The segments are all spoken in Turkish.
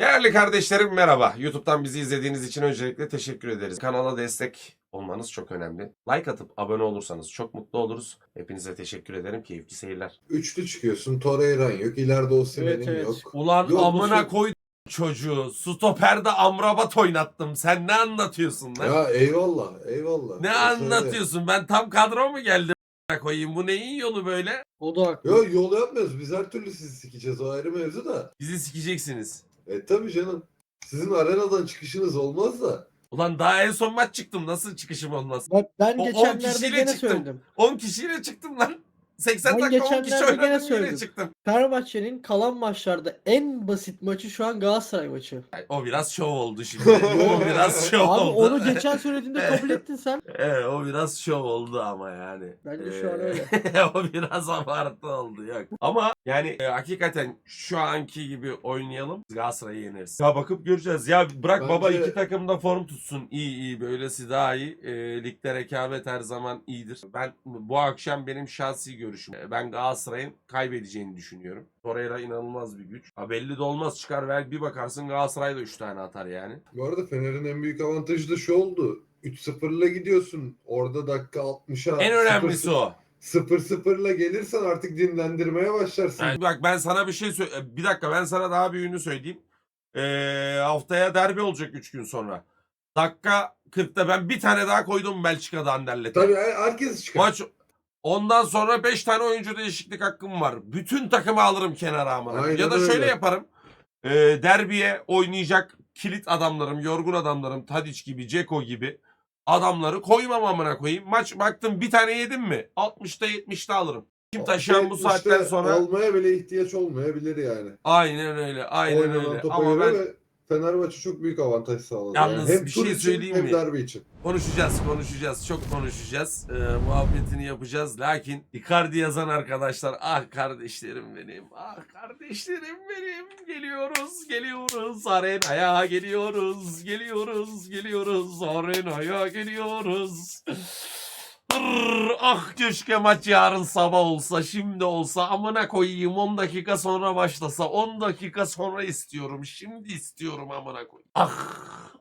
Değerli kardeşlerim merhaba. YouTube'dan bizi izlediğiniz için öncelikle teşekkür ederiz. Kanala destek olmanız çok önemli. Like atıp abone olursanız çok mutlu oluruz. Hepinize teşekkür ederim. Keyifli seyirler. Üçlü çıkıyorsun. Torreira'nın yok. İleride Osimhen'in Evet, evet. yok. Ulan Yok, amına şey- koy çocuğu. Stoperde amrabat oynattım. Sen ne anlatıyorsun lan? Ya eyvallah. Eyvallah. ne O söyle. anlatıyorsun? Ben tam kadro mu geldim? amına koyayım. Bu neyin yolu böyle? O da haklı. Yok yol yapmıyoruz. Biz her türlü sizi sikeceğiz. O ayrı mevzu da. Bizi sikeceksiniz. E tabii canım. Sizin arenadan çıkışınız olmaz da. Ulan daha en son maç çıktım. Nasıl çıkışım olmaz? Bak ben O- on geçenlerde kişiyle gene çıktım. söyledim. 10 kişiyle çıktım lan. 80 Ben dakika 10 kişi geçenlerde gene oynadım söyledim. çıktım. Fenerbahçe'nin kalan maçlarda en basit maçı şu an Galatasaray maçı. O biraz şov oldu şimdi. o biraz şov Abi oldu. onu geçen söylediğinde kabul ettin sen. Evet o biraz şov oldu ama yani. Bence şu an Ee, öyle. o biraz abartı oldu yok. Ama yani e, hakikaten şu anki gibi oynayalım Galatasaray'ı yeneriz. Ya bakıp göreceğiz. Ya bırak Bence- baba iki takım da form tutsun. İyi iyi böylesi daha iyi. E, ligde rekabet her zaman iyidir. Ben bu akşam benim şahsi görüşüm. E, Ben Galatasaray'ın kaybedeceğini düşünüyorum. Torreira inanılmaz bir güç. Ha, belli de olmaz çıkar ver bir bakarsın Galatasaray da 3 tane atar yani. Bu arada Fener'in en büyük avantajı da şu oldu. 3-0'la gidiyorsun. Orada dakika 60'a En önemlisi o. 0-0'la gelirsen artık dinlendirmeye başlarsın. Yani bak ben sana bir şey söyle. Bir dakika ben sana daha büyüğünü söyleyeyim. Ee, haftaya derbi olacak 3 gün sonra. Dakika 40'ta ben bir tane daha koydum Belçika'da Anderlet'e. Tabii herkes çıkar. Maç ondan sonra 5 tane oyuncu değişiklik hakkım var. Bütün takımı alırım kenara ama. Aynen Ya da şöyle öyle. yaparım. Ee, derbiye oynayacak kilit adamlarım, yorgun adamlarım, Tadic gibi, Ceko gibi adamları koymam amına koyayım. Maç baktım bir tane yedim mi? 60'ta 70'te alırım. Kim taşıyan bu saatten sonra Olmaya bile ihtiyaç olmayabilir yani. Aynen öyle. Aynen Oynanan öyle. topa Ama göre ben ve Fenerbahçe çok büyük avantaj sağladı. Yalnız yani hem bir tur şey için söyleyeyim hem mi? derbi için. konuşacağız, konuşacağız. Çok konuşacağız. Ee, muhabbetini yapacağız. Lakin Icardi yazan arkadaşlar ah kardeşlerim benim. Ah kardeşlerim benim. Geliyoruz, geliyoruz. Arenaya geliyoruz. Geliyoruz, geliyoruz. Arenaya geliyoruz. Hırr, ah keşke maç yarın sabah olsa, şimdi olsa, amına koyayım 10 dakika sonra başlasa, 10 dakika sonra istiyorum, şimdi istiyorum amına koyayım. Ah,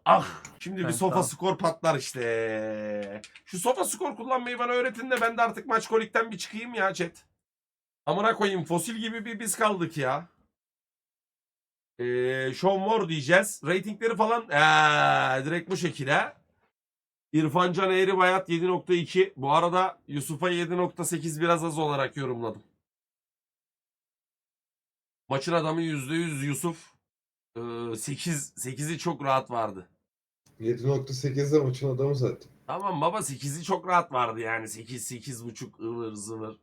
ah. Şimdi bir sofa tamam. skor patlar işte. Şu sofa skor kullanmayı bana öğretin de ben de artık maç kolikten bir çıkayım ya chat. Amına koyayım fosil gibi bir biz kaldık ya. Ee, Sean Moore diyeceğiz. Ratingleri falan ee, direkt bu şekilde. İrfan Can Eğri Bayat 7.2. Bu arada Yusuf'a 7.8 biraz az olarak yorumladım. Maçın adamı %100 Yusuf. Ee, 8 8'i çok rahat vardı. 7.8'de maçın adamı zaten. Tamam baba 8'i çok rahat vardı yani. 8 8.5 ıvır zıvır.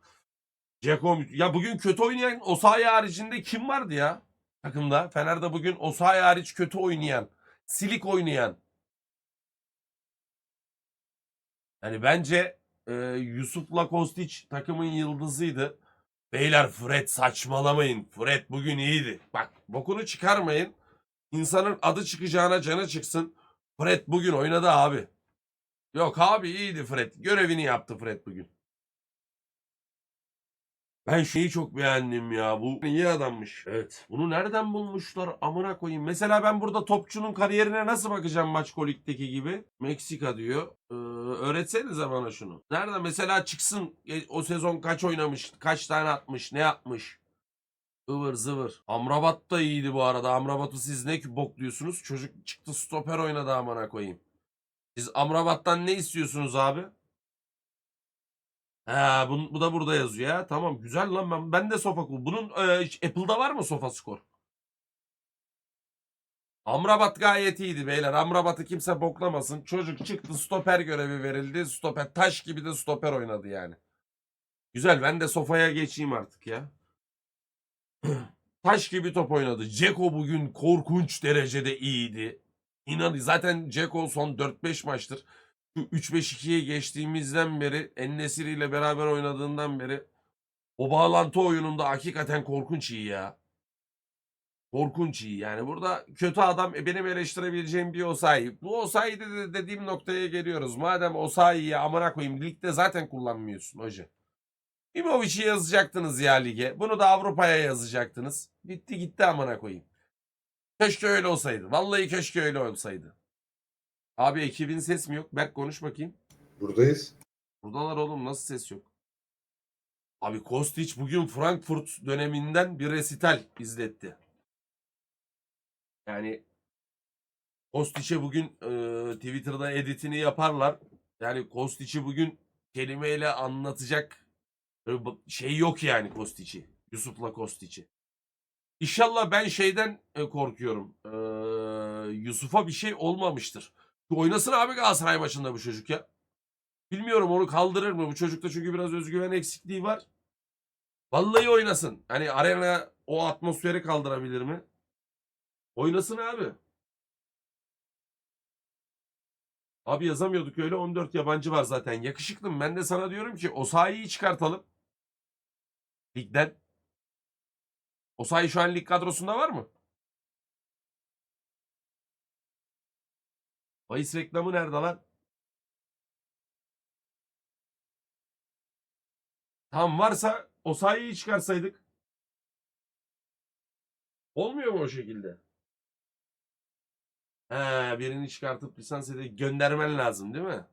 Ceko ya bugün kötü oynayan Osayi haricinde kim vardı ya takımda? Fener'de bugün Osayi hariç kötü oynayan, silik oynayan. Yani bence e, Yusuf'la Kostić takımın yıldızıydı. Beyler Fred saçmalamayın. Fred bugün iyiydi. Bak bokunu çıkarmayın. İnsanın adı çıkacağına canı çıksın. Fred bugün oynadı abi. Yok abi iyiydi Fred. Görevini yaptı Fred bugün. Ben şeyi çok beğendim ya. Bu iyi adammış. Evet. Bunu nereden bulmuşlar amına koyayım. Mesela ben burada topçunun kariyerine nasıl bakacağım maç kolik'teki gibi? Meksika diyor. Ee, öğretsenize bana şunu. Nerede mesela çıksın e, o sezon kaç oynamış, kaç tane atmış, ne yapmış? Ivır zıvır. Amrabat da iyiydi bu arada. Amrabat'ı siz ne bok diyorsunuz? Çocuk çıktı stoper oynadı amına koyayım. Siz Amrabat'tan ne istiyorsunuz abi? Ha, bu, bu da burada yazıyor ya. Tamam güzel lan ben ben de sofa kul. Bunun e, Apple'da var mı sofa skor? Amrabat gayet iyiydi beyler. Amrabat'ı kimse boklamasın. Çocuk çıktı stoper görevi verildi. Stoper taş gibi de stoper oynadı yani. Güzel ben de sofaya geçeyim artık ya. taş gibi top oynadı. Ceko bugün korkunç derecede iyiydi. İnan zaten Ceko son 4-5 maçtır şu 3-5-2'ye geçtiğimizden beri Ennesiri ile beraber oynadığından beri o bağlantı oyununda hakikaten korkunç iyi ya. Korkunç iyi yani. Burada kötü adam e, benim eleştirebileceğim bir Osayi. Bu Osayi de de- dediğim noktaya geliyoruz. Madem Osayi'yi amına koyayım ligde zaten kullanmıyorsun hoca. Imovic'i yazacaktınız ya lige. Bunu da Avrupa'ya yazacaktınız. Bitti gitti amına koyayım. Keşke öyle olsaydı. Vallahi keşke öyle olsaydı. Abi ekibin ses mi yok? Berk konuş bakayım. Buradayız. Buradalar oğlum nasıl ses yok? Abi Kostić bugün Frankfurt döneminden bir resital izletti. Yani Kostić'e bugün e, Twitter'da editini yaparlar. Yani Kostić'i bugün kelimeyle anlatacak bu- şey yok yani Kostić'i. Yusuf'la Kostić'i. İnşallah ben şeyden e, korkuyorum. E, Yusuf'a bir şey olmamıştır. Oynasın abi Galatasaray maçında bu çocuk ya. Bilmiyorum onu kaldırır mı? Bu çocukta çünkü biraz özgüven eksikliği var. Vallahi oynasın. Hani arena o atmosferi kaldırabilir mi? Oynasın abi. Abi yazamıyorduk öyle 14 yabancı var zaten. Yakışıklım ben de sana diyorum ki Osayi'yi çıkartalım. Ligden. Osayi şu an lig kadrosunda var mı? Bahis reklamı nerede lan? Tam varsa Osayi'yi çıkarsaydık. Olmuyor mu o şekilde? He, birini çıkartıp lisans edip göndermen lazım değil mi?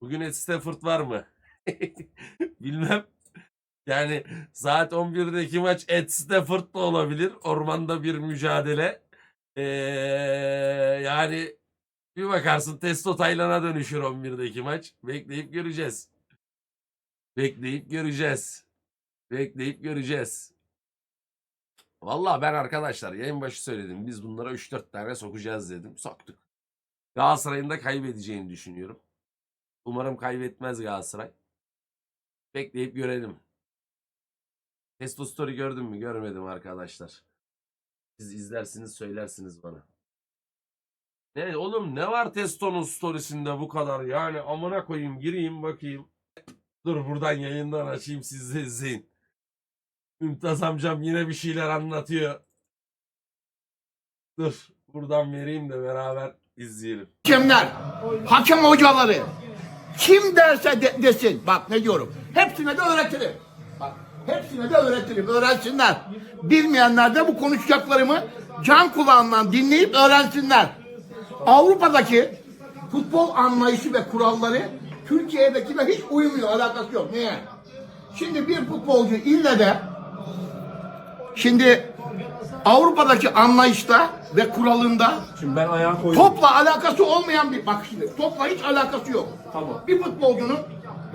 Bugün Ed Stafford var mı? Bilmem. Yani saat 11'deki maç Ed Stafford da olabilir. Ormanda bir mücadele. Ee, yani bir bakarsın Testo Taylan'a dönüşür 11'deki maç. Bekleyip göreceğiz. Bekleyip göreceğiz. Bekleyip göreceğiz. Vallahi ben arkadaşlar yayın başı söyledim. Biz bunlara 3-4 tane sokacağız dedim. Soktuk. Galatasaray'ın da kaybedeceğini düşünüyorum. Umarım kaybetmez Galatasaray. Bekleyip görelim. Testo Story gördün mü? Görmedim arkadaşlar. Siz izlersiniz söylersiniz bana. Ne oğlum ne var Testo'nun storiesinde bu kadar? Yani amına koyayım gireyim bakayım. Dur buradan yayından açayım siz de izleyin. Mümtaz amcam yine bir şeyler anlatıyor. Dur buradan vereyim de beraber izleyelim. Hakemler, hakem hocaları kim derse de- desin. Bak ne diyorum. Hepsine de öğretirim. Bak hepsine de öğretirim. Öğrensinler. Bilmeyenler de bu konuşacaklarımı can kulağından dinleyip öğrensinler. Avrupa'daki futbol anlayışı ve kuralları Türkiye'dekiyle hiç uymuyor. Alakası yok. Niye? Şimdi bir futbolcu ille de şimdi Avrupa'daki anlayışta ve kuralında Şimdi ben ayağa koydum. Topla alakası olmayan bir bak şimdi topla hiç alakası yok. Tamam. Bir futbolcunun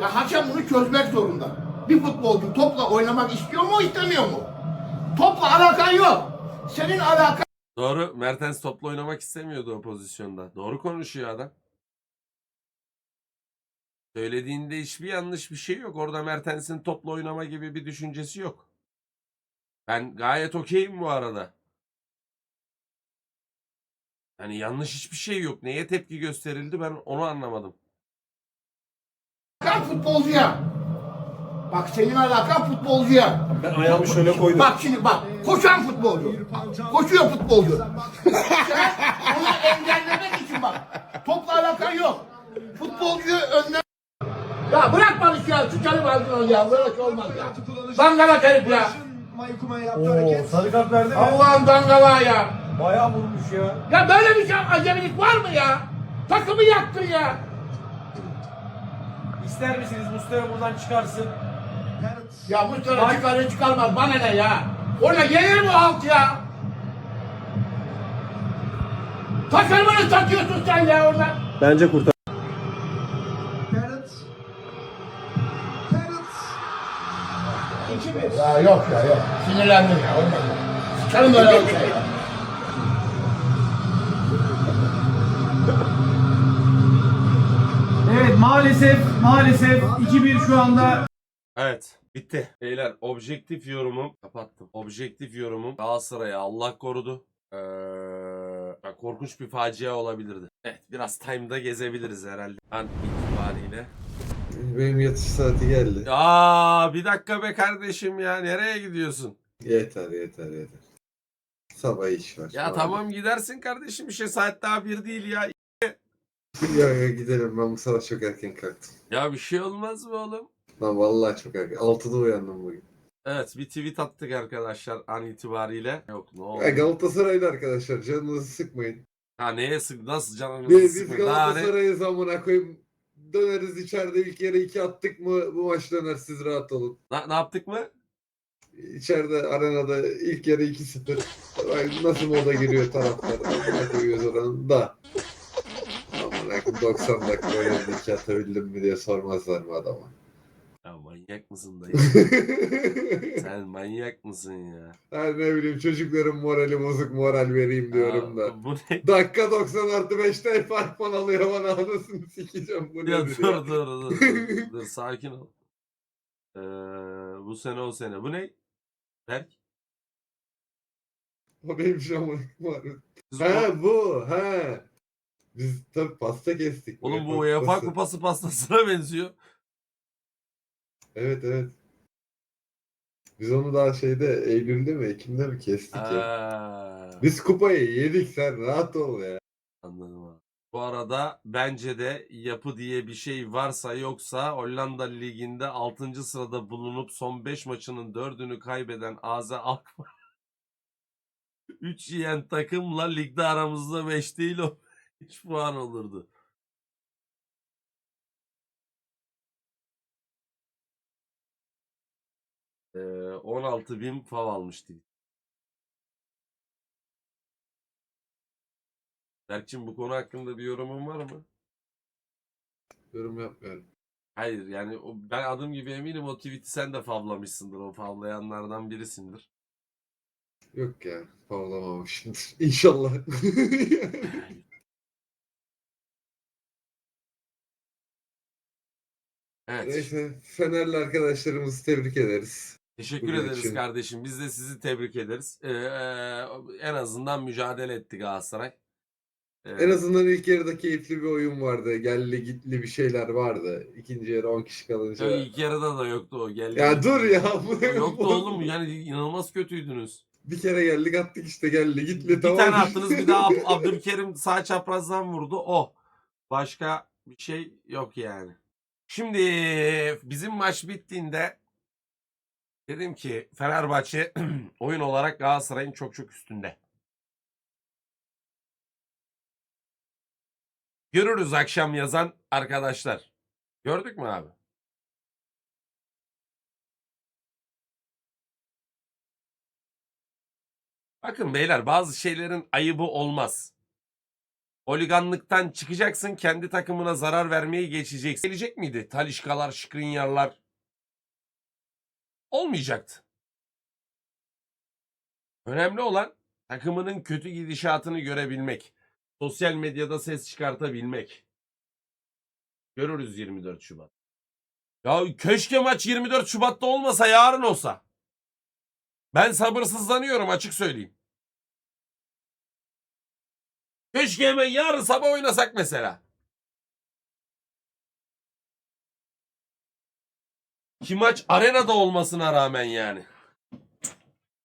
ya hakem bunu çözmek zorunda. Bir futbolcu topla oynamak istiyor mu istemiyor mu? Topla alakan yok. Senin alakan Doğru. Mertens topla oynamak istemiyordu o pozisyonda. Doğru konuşuyor adam. Söylediğinde hiçbir yanlış bir şey yok. Orada Mertens'in topla oynama gibi bir düşüncesi yok. Ben gayet okeyim bu arada. Yani yanlış hiçbir şey yok. Neye tepki gösterildi ben onu anlamadım. futbolcuya. Bak senin alakan futbolcuya. Ben ayağımı şöyle koydum. Bak şimdi bak koşan futbolcu. Koşuyor futbolcu. Sen onu engellemek için bak. Topla alakan yok. Futbolcuyu önüne ya bırak Barış ya, sıçarım ağzına ya, böyle şey olmaz ya. Dangalak herif ya. Oo, sarı kart verdi mi? Allah'ın dangalağı ya. Bayağı vurmuş ya. Ya böyle bir şey acemilik var mı ya? Takımı yaktın ya. İster misiniz Mustafa buradan çıkarsın? Ya bu sene çıkarır çıkarmaz bana ne ya? Orada gelir mi halk ya? Takımını satıyorsun sen ya orada. Bence kurtar. Penaltı. Penaltı. 2-1. Ya yok ya yok. Sinirlendim ya. Olmaz ya. Sıçarım öyle bir şey ya. Evet maalesef maalesef 2-1 şu anda Evet bitti. Beyler objektif yorumum kapattım. Objektif yorumum Galatasaray'a Allah korudu. Ee, ya korkunç bir facia olabilirdi. Evet biraz time'da gezebiliriz herhalde. An itibariyle. Benim yatış saati geldi. Aa bir dakika be kardeşim ya nereye gidiyorsun? Yeter yeter yeter. Sabah iş var. Ya tamam gidersin kardeşim bir şey saat daha bir değil ya. Ya, ya gidelim ben bu sabah çok erken kalktım. Ya bir şey olmaz mı oğlum? Lan vallahi çok erken. 6'da uyandım bugün. Evet bir tweet attık arkadaşlar an itibariyle. Yok ne oldu? Ya Galatasaraylı arkadaşlar canınızı sıkmayın. Ha neye sık nasıl canınızı Biz, biz sıkın? Daha ne? Galatasaray'ı zamana koyayım. Döneriz içeride ilk yere iki attık mı bu maç döner siz rahat olun. Na- ne yaptık mı? İçeride arenada ilk yarı 2-0. Ay, Nasıl moda giriyor taraftar. Amına koyuyoruz oranın da. Amına koyayım, 90 dakika oynadı iki atabildim mi diye sormazlar mı adama. Ya manyak mısın dayı? Sen manyak mısın ya? Ben ne bileyim çocukların morali bozuk moral vereyim diyorum da. Aa, Bu ne? Dakika 90 artı 5'te fark falan alıyor bana anasını sikeceğim bu Ya nedir dur ya. dur dur, dur dur sakin ol. Ee, bu sene o sene. Bu ne? Berk? O neymiş ama var. Siz Ha bu ha. Biz tabii pasta kestik. Oğlum bu UEFA kupası pastasına benziyor. Evet evet. Biz onu daha şeyde Eylül'de mi Ekim'de mi kestik ya. Biz kupayı yedik sen rahat ol ya. anladım abi. Bu arada bence de yapı diye bir şey varsa yoksa Hollanda Ligi'nde 6. sırada bulunup son 5 maçının 4'ünü kaybeden AZ Alkmaar 3 yiyen takımla ligde aramızda 5 değil o 3 puan olurdu. Ee, 16 bin fav almıştı. Berkçim bu konu hakkında bir yorumun var mı? Yorum yapmıyorum. Hayır yani o, ben adım gibi eminim o tweet'i sen de favlamışsındır. O favlayanlardan birisindir. Yok ya. Pavlamamışımdır. İnşallah. Evet. Neyse Fenerli arkadaşlarımızı tebrik ederiz. Teşekkür Bugün ederiz için. kardeşim. Biz de sizi tebrik ederiz. Ee, en azından mücadele etti Galatasaray. Ee, En azından ilk yarıda keyifli bir oyun vardı. Gelli gitli bir şeyler vardı. İkinci yarı 10 kişi kalınca. ya ilk yarıda da yoktu o. Geldi. Ya dur ya. Bu Yoktu oğlum yani inanılmaz kötüydünüz. Bir kere geldik attık işte geldi gitli Bir tamam. tane attınız bir daha Ab- Abdülkerim sağ çaprazdan vurdu. O. Başka bir şey yok yani. Şimdi bizim maç bittiğinde dedim ki Fenerbahçe oyun olarak Galatasaray'ın çok çok üstünde. Görürüz akşam yazan arkadaşlar. Gördük mü abi? Bakın beyler bazı şeylerin ayıbı olmaz. Holiganlıktan çıkacaksın kendi takımına zarar vermeye geçeceksin. Gelecek miydi? Talişkalar, Şikrinyarlar. Olmayacaktı. Önemli olan takımının kötü gidişatını görebilmek. Sosyal medyada ses çıkartabilmek. Görürüz 24 Şubat. Ya keşke maç 24 Şubat'ta olmasa yarın olsa. Ben sabırsızlanıyorum açık söyleyeyim. Keşke hemen yarın sabah oynasak mesela. Ki maç arenada olmasına rağmen yani.